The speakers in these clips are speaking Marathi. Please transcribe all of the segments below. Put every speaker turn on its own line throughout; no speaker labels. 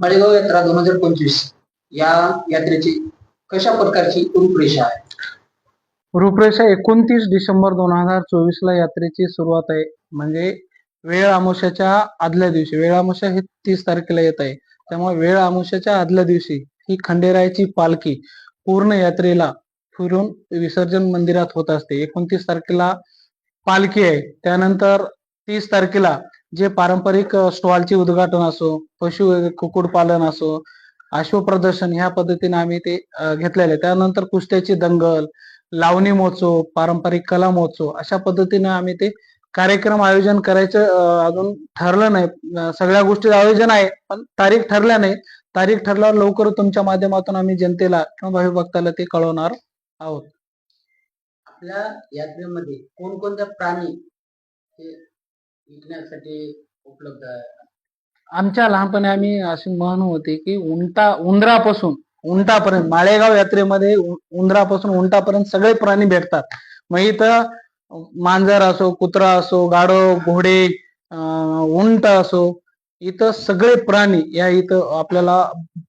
माळेगाव यात्रा दोन हजार पंचवीस या यात्रेची कशा प्रकारची रूपरेषा आहे?
रूपरेषा एकोणतीस डिसेंबर दोन हजार चोवीस ला यात्रेची सुरुवात आहे. म्हणजे वेळ अमावस्याच्या आदल्या दिवशी वेळ अमावस्या ही तीस तारखेला येत आहे. त्यामुळे वेळ अमावस्याच्या आदल्या दिवशी ही खंडेरायाची पालखी पूर्ण यात्रेला फिरून विसर्जन मंदिरात होत असते. एकोणतीस तारखेला पालखी आहे. त्यानंतर तीस तारखेला जे पारंपरिक स्टॉलचे उद्घाटन असो पशु कुक्कुटपालन असो अश्वप्रदर्शन ह्या पद्धतीने आम्ही ते घेतलेले. त्यानंतर कुस्त्याची दंगल लावणी महोत्सव पारंपरिक कला महोत्सव अशा पद्धतीने आम्ही ते कार्यक्रम आयोजन करायचं अजून ठरलं नाही. सगळ्या गोष्टी आयोजन आहे पण तारीख ठरल्या नाही. तारीख ठरल्यावर लवकर तुमच्या माध्यमातून आम्ही जनतेला किंवा भावी भक्ताला ते कळवणार आहोत.
आपल्या यात्रेमध्ये कोणकोणत्या प्राणी विकण्यासाठी उपलब्ध आहे.
आमच्या लहानपणी आम्ही अशी म्हण होती की उंटा उंदरापासून उंटापर्यंत माळेगाव यात्रेमध्ये उंदरापासून उंटापर्यंत सगळे प्राणी भेटतात. मग इथं मांजर असो कुत्रा असो गाडो घोडे अं, उंट असो इथं सगळे प्राणी या इथं आपल्याला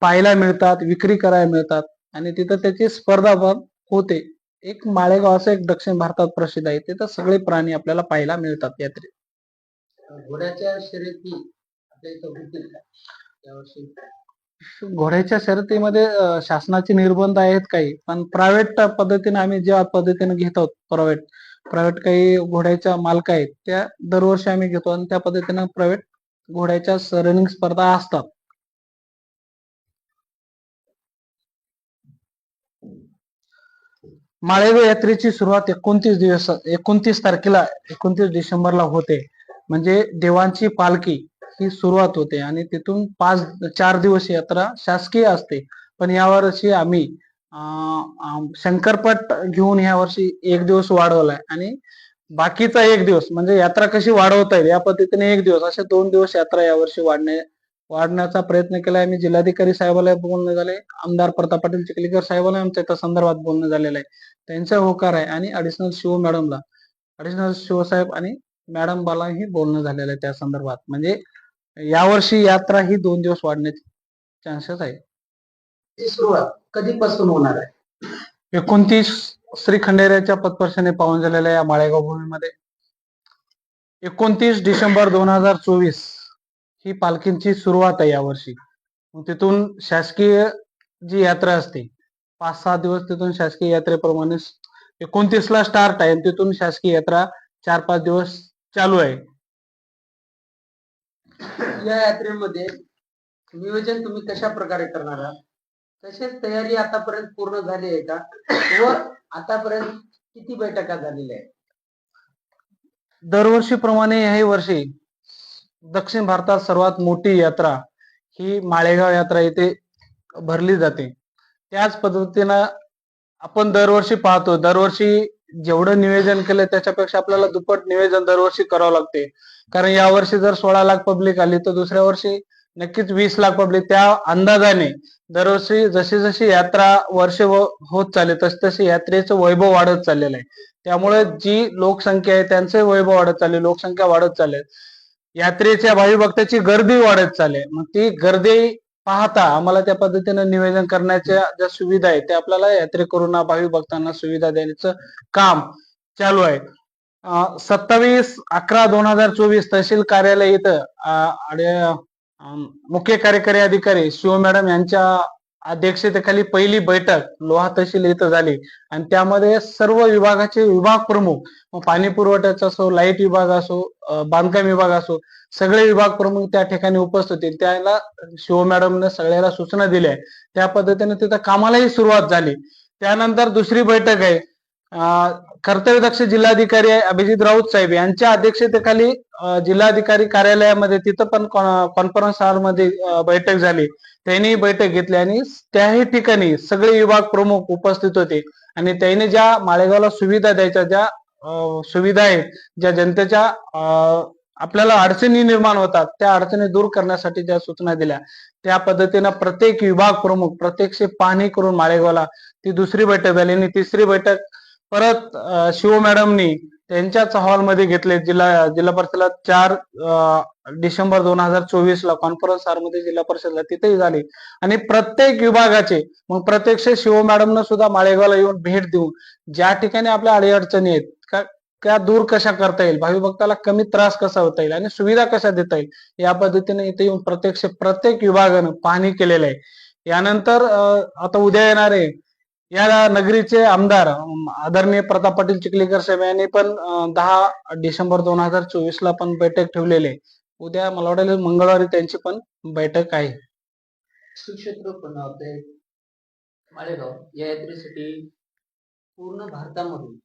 पाहायला मिळतात विक्री करायला मिळतात आणि तिथं त्याची स्पर्धा पण होते. एक माळेगाव असं एक दक्षिण भारतात प्रसिद्ध आहे. तिथं सगळे प्राणी आपल्याला पाहायला मिळतात यात्रेत.
घोड्याच्या शर्यती आपल्या इथं होतील का? यावर्षी
घोड्याच्या शर्यतीमध्ये शासनाचे निर्बंध आहेत काही पण प्रायव्हेट पद्धतीने आम्ही ज्या पद्धतीने घेत आहोत प्रायव्हेट प्रायव्हेट काही घोड्याच्या मालक आहेत त्या दरवर्षी आम्ही घेतो आणि त्या पद्धतीने प्रायव्हेट घोड्याच्या रनिंग स्पर्धा असतात. माळेगाव यात्रेची सुरुवात एकोणतीस दिवस एकोणतीस तारखेला एकोणतीस डिसेंबरला होते. म्हणजे देवांची पालखी ही सुरुवात होते आणि तिथून पाच चार दिवस यात्रा शासकीय असते. पण यावर्षी आम्ही शंकरपट घेऊन यावर्षी एक दिवस वाढवलाय आणि बाकीचा एक दिवस म्हणजे यात्रा कशी वाढवता येईल या पद्धतीने एक दिवस असे दोन दिवस यात्रा यावर्षी वाढणे वाढण्याचा प्रयत्न केलाय. मी जिल्हाधिकारी साहेबाला बोलणं झाले आमदार प्रताप पाटील चिखलीकर साहेबाला आमच्या त्या संदर्भात बोलणं झालेलं आहे. त्यांचा होकार आहे आणि अडिशनल शिव मॅडमला अडिशनल शिवसाहेब आणि मॅडम बालाही बोलणं झालेलं आहे त्या संदर्भात. म्हणजे यावर्षी यात्रा ही दोन दिवस वाढण्याचे चान्सेस आहे
ती सुरुवात कधीपासून होणार आहे?
एकोणतीस श्री खंडेरायाच्या पदपर्शाने पावन झालेल्या या माळेगाव भूमीमध्ये एकोणतीस डिसेंबर दोन हजार चोवीस ही पालखींची सुरुवात आहे यावर्षी. मग तिथून शासकीय जी यात्रा असते पाच सहा दिवस तिथून शासकीय यात्रेप्रमाणे एकोणतीस ला स्टार्ट आहे आणि तिथून शासकीय यात्रा चार पाच दिवस चालू आहे.
या यात्रेमध्ये नियोजन तुम्ही कशा प्रकारे करणार आहात? तसेच तयारी आतापर्यंत पूर्ण झाली आहे का? व आतापर्यंत किती बैठका झालेल्या आहेत?
दरवर्षीप्रमाणे याही वर्षी दक्षिण भारतात सर्वात मोठी यात्रा ही माळेगाव यात्रा इथे भरली जाते. त्याच पद्धतीनं आपण दरवर्षी पाहतो. दरवर्षी जेवढं नियोजन केलं त्याच्यापेक्षा आपल्याला दुप्पट नियोजन दरवर्षी करावं लागते. कारण यावर्षी जर सोळा लाख पब्लिक आली तर दुसऱ्या वर्षी नक्कीच वीस लाख पब्लिक त्या अंदाजाने दरवर्षी जशी जशी यात्रा वर्ष होत चालले तस तशी यात्रेचं वैभव वाढत चाललेलं आहे. त्यामुळे जी लोकसंख्या आहे त्यांचे वैभव वाढत चालले लोकसंख्या वाढत चालली. यात्रेच्या भाविभक्ताची गर्दी वाढत चालली. मग ती गर्दी पाहता आम्हाला त्या पद्धतीने निवेदन करण्याच्या ज्या सुविधा आहेत त्या आपल्याला यात्रेकरूंना भावी भक्तांना सुविधा देण्याचं काम चालू आहे. सत्तावीस अकरा दोन हजार चोवीस तहसील कार्यालय इथं आणि, मुख्य कार्यकारी अधिकारी शिव मॅडम यांच्या अध्यक्षतेखाली पहिली बैठक लोहा तहसील इथं झाली. आणि त्यामध्ये सर्व विभागाचे विभाग प्रमुख पाणी पुरवठ्याचा असो लाइट विभाग असो बांधकाम विभाग असो सगळे विभाग प्रमुख त्या ठिकाणी उपस्थित होते. त्याला शिव मॅडमने सगळ्याला सूचना दिल्या. त्या पद्धतीने तिथं कामालाही सुरुवात झाली. त्यानंतर दुसरी बैठक आहे. कर्तव्यदक्ष जिल्हाधिकारी अभिजित राऊत साहेब यांच्या अध्यक्षतेखाली जिल्हाधिकारी कार्यालयामध्ये तिथं पण कॉन्फरन्स हॉलमध्ये बैठक झाली. त्यांनी बैठक घेतली आणि त्याही ठिकाणी सगळे विभाग प्रमुख उपस्थित होते. आणि त्यांनी ज्या माळेगावला सुविधा द्यायच्या ज्या सुविधा आहेत ज्या जनतेच्या आपल्याला अडचणी निर्माण होतात त्या अडचणी दूर करण्यासाठी ज्या सूचना दिल्या त्या पद्धतीनं प्रत्येक विभाग प्रमुख प्रत्यक्ष पाहणी करून माळेगावला ती दुसरी बैठक झाली आणि तिसरी बैठक परत शिव मॅडमनी त्यांच्याच हॉलमध्ये घेतले. जिल्हा जिल्हा परिषदला चार डिसेंबर दोन हजार चोवीस ला कॉन्फरन्समध्ये जिल्हा परिषदला तिथेही झाले. आणि प्रत्येक विभागाचे मग प्रत्यक्ष शिव मॅडमनं सुद्धा माळेगावला येऊन भेट देऊन ज्या ठिकाणी आपल्या अडीअडचणी आहेत का त्या दूर कशा करता येईल? भावी भक्ताला कमी त्रास कसा होता येईल? आणि सुविधा कशा देता येईल? या पद्धतीने इथे येऊन प्रत्यक्ष प्रत्येक विभागानं पाहणी केलेलं आहे. यानंतर आता उद्या येणारे या नगरीचे आमदार आदरणीय प्रताप पाटील चिखलीकर साहेब यांनी पण दहा डिसेंबर दोन हजार चोवीस ला पण बैठक ठेवलेली आहे. उद्या मला वाटेल मंगळवारी त्यांची पण बैठक आहे.
सुक्षेत्र बनवते माळेगाव या यात्रेसाठी पूर्ण भारतामधून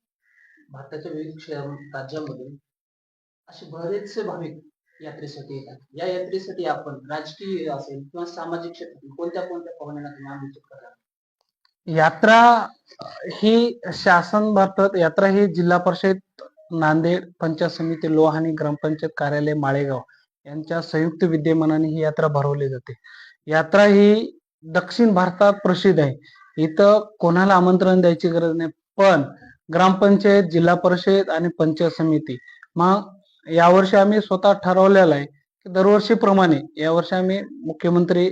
भारताच्या विविध राज्यामधून असे बरेचसे भाविक यात्रेसाठी येतात. या यात्रेसाठी आपण राजकीय असेल किंवा सामाजिक क्षेत्रातील कोणत्या कोणत्या पाहुण्यांना तुम्ही आमंत्रित करणार
यात्रा ही शासन भारतात. यात्रा ही जिल्हा परिषद नांदेड पंचायत समिती लोहाणी ग्रामपंचायत कार्यालय माळेगाव यांच्या संयुक्त विद्यमानाने ही यात्रा भरवली जाते. यात्रा ही दक्षिण भारतात प्रसिद्ध आहे. इथं कोणाला आमंत्रण द्यायची गरज नाही पण ग्रामपंचायत जिल्हा परिषद आणि पंचायत समिती. मग यावर्षी आम्ही स्वतः ठरवलेलं आहे की दरवर्षीप्रमाणे यावर्षी आम्ही मुख्यमंत्री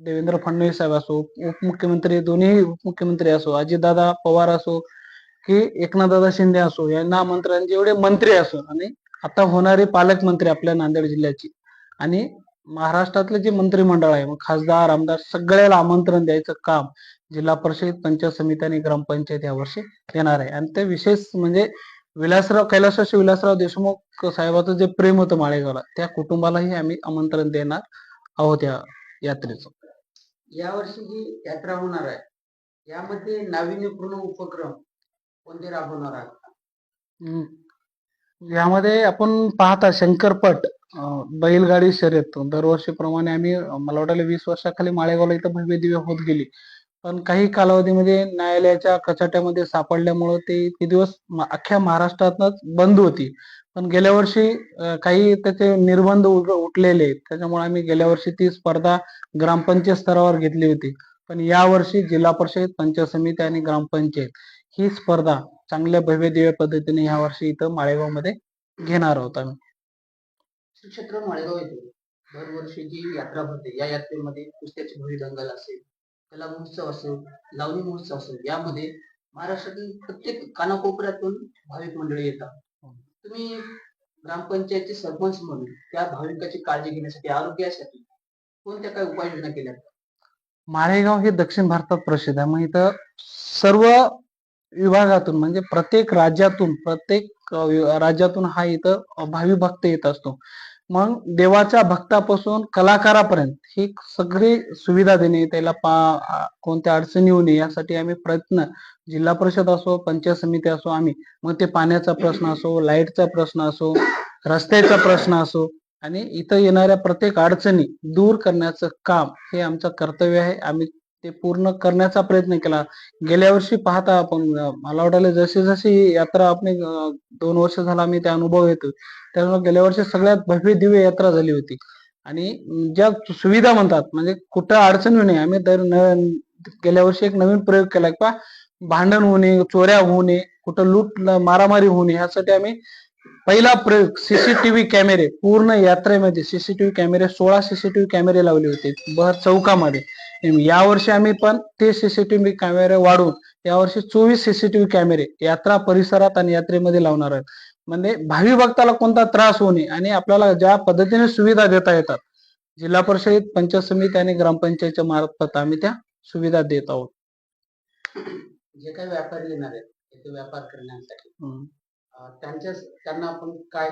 देवेंद्र फडणवीस साहेब असो उपमुख्यमंत्री दोन्ही उपमुख्यमंत्री असो अजितदादा पवार असो की एकनाथदादा शिंदे असो यांना आमंत्रण जेवढे मंत्री असो आणि आता होणारे पालकमंत्री आपल्या नांदेड जिल्ह्याची आणि महाराष्ट्रातले जे मंत्रिमंडळ आहे मग खासदार आमदार सगळ्याला आमंत्रण द्यायचं काम जिल्हा परिषद पंचायत समिती आणि ग्रामपंचायत यावर्षी येणार आहे. आणि ते विशेष म्हणजे विलासराव कैलासवासी विलासराव देशमुख साहेबाचं जे प्रेम होतं माळेगावला त्या कुटुंबालाही आम्ही आमंत्रण देणार आहोत या यात्रेचं.
यावर्षी जी यात्रा होणार आहे यामध्ये नाविन्यपूर्ण उपक्रम कोणते राबवणार आहात?
हम्म. यामध्ये आपण पाहता शंकरपट बैलगाडी शर्यत. दरवर्षीप्रमाणे आम्ही मला वाटलं वीस वर्षाखाली माळेगावला इथं भव्य दिव्य होत गेली. पण काही कालावधीमध्ये न्यायालयाच्या कचाट्यामध्ये सापडल्यामुळं ते ते दिवस अख्ख्या महाराष्ट्रातच बंद होती. पण गेल्या वर्षी काही त्याचे निर्बंध उठ- उठलेले. त्याच्यामुळे आम्ही गेल्या वर्षी ती स्पर्धा ग्रामपंचायत स्तरावर घेतली होती. पण यावर्षी जिल्हा परिषद पंचायत समिती आणि ग्रामपंचायत ही स्पर्धा चांगल्या भव्य दिव्य पद्धतीने या वर्षी इथं माळेगावमध्ये घेणार आहोत आम्ही.
श्री क्षेत्र माळेगाव येथे दरवर्षी जी यात्रा भरते या यात्रेमध्ये कुस्त्याची भुई दंगल असेल कला महोत्सव असेल लावणी महोत्सव असेल यामध्ये महाराष्ट्रातील प्रत्येक कानाकोपऱ्यातून भाविक मंडळी येतात. तुम्ही ग्रामपंचायतचे सरपंच म्हणून त्या भाविकाची काळजी घेण्यासाठी आरोग्यासाठी कोणत्या काय उपाययोजना केल्या
माळेगाव हे दक्षिण भारतात प्रसिद्ध आहे. मग इथं सर्व विभागातून म्हणजे प्रत्येक राज्यातून प्रत्येक राज्यातून हा इथं भावी भक्त येत असतो. मग देवाच्या भक्तापासून कलाकारापर्यंत ही सगळी सुविधा देणे त्याला पा कोणत्या अडचणी येऊ नये यासाठी आम्ही प्रयत्न जिल्हा परिषद असो पंचायत समिती असो आम्ही. मग ते पाण्याचा प्रश्न असो लाईटचा प्रश्न असो रस्त्याचा प्रश्न असो आणि इथं येणाऱ्या प्रत्येक अडचणी दूर करण्याचं काम हे आमचं कर्तव्य आहे. आम्ही ते पूर्ण करण्याचा प्रयत्न केला. गेल्या वर्षी पाहता आपण मला वाटायला जशी जशी यात्रा आपण दोन वर्ष झाला आम्ही त्या अनुभव येतो त्यामुळे गेल्या वर्षी सगळ्यात भव्य दिव्य यात्रा झाली होती. आणि ज्या सुविधा म्हणतात म्हणजे कुठं अडचण येऊ नये आम्ही दर गेल्या वर्षी एक नवीन प्रयोग केला की भांडण होऊ नये चोऱ्या होऊ नये कुठं लूट मारामारी होऊ नये आम्ही पहिला प्रयोग सीसीटीव्ही कॅमेरे पूर्ण यात्रेमध्ये सीसीटीव्ही कॅमेरे सोळा सीसीटीव्ही कॅमेरे लावले होते बहर चौकामध्ये. यावर्षी आम्ही पण ते सीसीटीव्ही कॅमेरे वाढवून यावर्षी चोवीस सीसीटीव्ही कॅमेरे यात्रा परिसरात आणि यात्रेमध्ये लावणार आहेत. म्हणजे भावी भक्ताला कोणता त्रास होऊ नये आणि आपल्याला ज्या पद्धतीने सुविधा देता येतात जिल्हा परिषद पंचायत समिती आणि ग्रामपंचायतच्या मार्फत आम्ही त्या सुविधा देत आहोत.
जे काही व्यापारी येणार आहेत व्यापार करण्यासाठी. त्यांच्या त्यांना आपण काय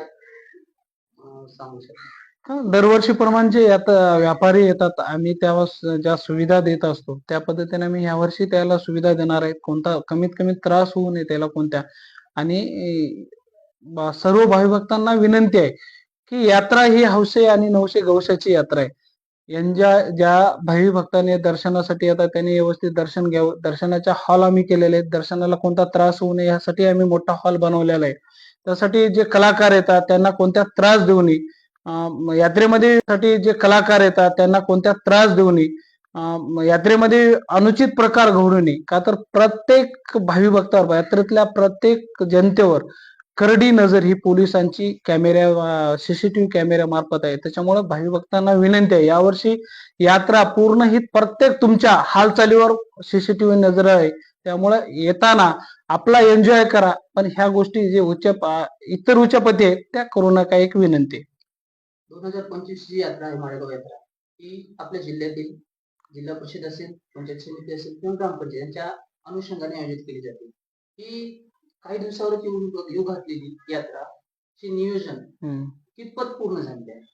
सांगू शकतो?
दरवर्षी प्रमाण जे आता व्यापारी येतात आम्ही त्यावर ज्या सुविधा देत असतो त्या पद्धतीने आम्ही यावर्षी त्याला सुविधा देणार आहे कोणता कमीत कमी त्रास होऊ नये त्याला कोणत्या. आणि सर्व भाविभक्तांना विनंती आहे की यात्रा ही हौसे आणि नवशे गवशाची यात्रा आहे. यांच्या ज्या भावी भक्तांनी दर्शनासाठी येतात त्यांनी व्यवस्थित दर्शन घ्यावं. दर्शनाच्या हॉल आम्ही केलेले आहेत. दर्शनाला कोणता त्रास होऊ नये यासाठी आम्ही मोठा हॉल बनवलेला आहे. त्यासाठी जे कलाकार येतात त्यांना कोणत्या त्रास देऊ नये. यात्रेमध्ये साठी जे कलाकार येतात त्यांना कोणत्या त्रास देऊ नये. यात्रेमध्ये अनुचित प्रकार घडू नये. का तर प्रत्येक भावी भक्तावर यात्रेतल्या प्रत्येक जनतेवर करडी नजर ही पोलिसांची कॅमेऱ्या सीसीटीव्ही कॅमेऱ्या मार्फत आहे. त्याच्यामुळे भावी भक्तांना विनंती आहे यावर्षी यात्रा पूर्ण ही प्रत्येक तुमच्या हालचालीवर सीसीटीव्ही नजर आहे. त्यामुळे येताना आपला एन्जॉय करा. पण ह्या गोष्टी जे उच्च इतर उच्चपती आहेत त्या करू नका. एक विनंती
दोन हजार पंचवीस जी यात्रा आहे माळेगाव यात्रा. ही आपल्या जिल्ह्यातील जिल्हा परिषद असेल पंचायत समिती असेल किंवा ग्रामपंचायत यांच्या अनुषंगाने आयोजित केली जाते. ही काही दिवसावरती येऊ येऊ घातलेली यात्रा चे नियोजन. कितपत पूर्ण झाले आहे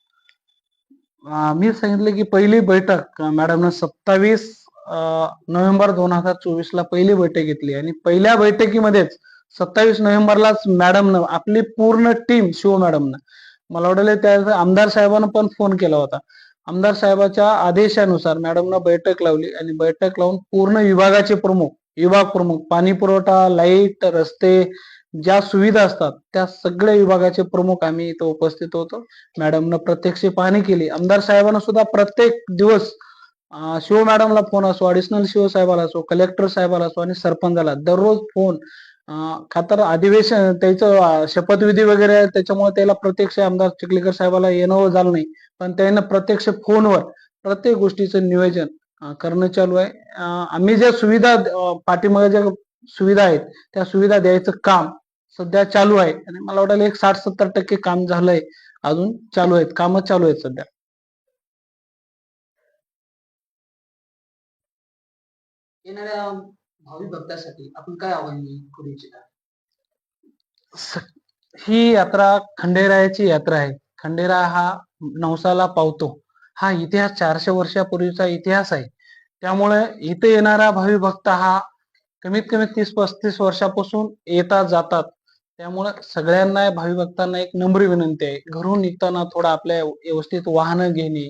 मी सांगितलं की पहिली बैठक मॅडमनं सत्तावीस नोव्हेंबर दोन हजार चोवीस ला पहिली बैठक घेतली आणि पहिल्या बैठकीमध्येच सत्तावीस नोव्हेंबरलाच मॅडमनं आपली पूर्ण टीम शिव मॅडमनं मला वाटलं त्या आमदार साहेबांना पण फोन केला होता आमदार साहेबाच्या आदेशानुसार मॅडमनं बैठक लावली आणि बैठक लावून पूर्ण विभागाचे प्रमुख विभाग प्रमुख पाणी पुरवठा लाइट रस्ते ज्या सुविधा असतात त्या सगळ्या विभागाचे प्रमुख आम्ही इथं उपस्थित होतो. मॅडमनं प्रत्यक्ष पाहणी केली. आमदार साहेबांना सुद्धा प्रत्येक दिवस शिव मॅडमला फोन असो अडिशनल शिव साहेबाला असो कलेक्टर साहेबाला असो आणि सरपंचाला दररोज फोन खातर अधिवेशन त्याचं शपथविधी वगैरे त्याच्यामुळे त्याला प्रत्यक्ष आमदार चिखलीकर साहेबाला येणं झालं नाही. पण त्यांना प्रत्यक्ष फोनवर प्रत्येक गोष्टीचं नियोजन करणं चालू आहे. आम्ही ज्या सुविधा पाठीमागे ज्या सुविधा आहेत त्या सुविधा द्यायचं काम सध्या चालू आहे. आणि मला वाटतं एक साठ सत्तर टक्के काम झालंय अजून चालू आहेत. कामं चालू आहेत सध्या.
येणाऱ्या भावी भक्तासाठी आपण काय आव्हान करू इच्छिता?
स- ही यात्रा खंडेरायाची यात्रा आहे. खंडेराय हा नवसाला पावतो. हा इतिहास चारशे वर्षापूर्वीचा इतिहास आहे. त्यामुळे इथे येणारा भावी भक्त हा कमीत कमी तीस पस्तीस वर्षापासून येतात जातात. त्यामुळे सगळ्यांना भावी भक्तांना एक नम्र विनंती आहे. घरून निघताना थोडा आपल्या व्यवस्थित वाहनं घेणे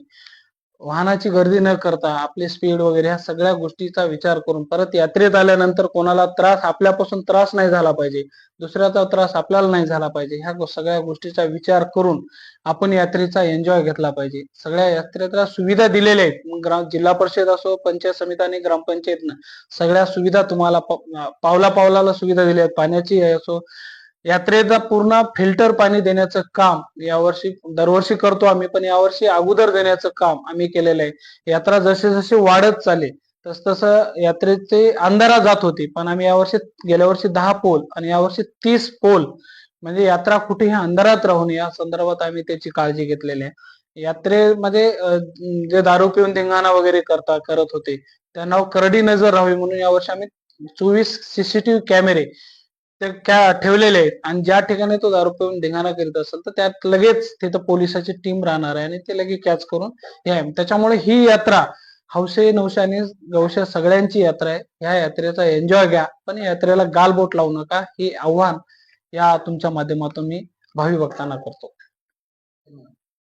वाहनाची गर्दी न करता आपले स्पीड वगैरे ह्या सगळ्या गोष्टीचा विचार करून परत यात्रेत आल्यानंतर कोणाला त्रास आपल्यापासून त्रास नाही झाला पाहिजे. दुसऱ्याचा त्रास आपल्याला नाही झाला पाहिजे. ह्या सगळ्या गोष्टीचा विचार करून आपण यात्रेचा एन्जॉय घेतला पाहिजे. सगळ्या यात्रेला सुविधा दिलेल्या आहेत. ग्राम जिल्हा परिषद असो पंचायत समिती आणि ग्रामपंचायतनं सगळ्या सुविधा तुम्हाला पावला पावलाला सुविधा दिल्या आहेत. पाण्याची असो यात्रेचा पूर्ण फिल्टर पाणी देण्याचं काम यावर्षी दरवर्षी करतो आम्ही पण यावर्षी अगोदर देण्याचं काम आम्ही केलेलं आहे. यात्रा जसे जसे वाढत चाले तस तसं यात्रेचे अंधारा जात होती पण आम्ही यावर्षी गेल्या वर्षी दहा पोल आणि यावर्षी तीस पोल म्हणजे यात्रा कुठेही अंधारात राहून या संदर्भात आम्ही त्याची काळजी घेतलेली आहे. यात्रेमध्ये जे दारू पिऊन धिंगाणा वगैरे करता करत होते त्यांना करडी नजर राहावी म्हणून यावर्षी आम्ही चोवीस सीसीटीव्ही कॅमेरे ते ठेवलेले आहेत. आणि ज्या ठिकाणी तो दारू पिऊन धिंगाणा करीत असेल तर त्यात लगेच तिथं पोलिसाची टीम राहणार आहे आणि ते लगेच कॅच करून हे त्याच्यामुळे ही यात्रा हौसे नवशे आणि गवशे सगळ्यांची यात्रा आहे. ह्या यात्रेचा एन्जॉय घ्या. पण या यात्रेला गालबोट लावू नका. हे आव्हान या तुमच्या माध्यमातून मी भावी भक्तांना करतो.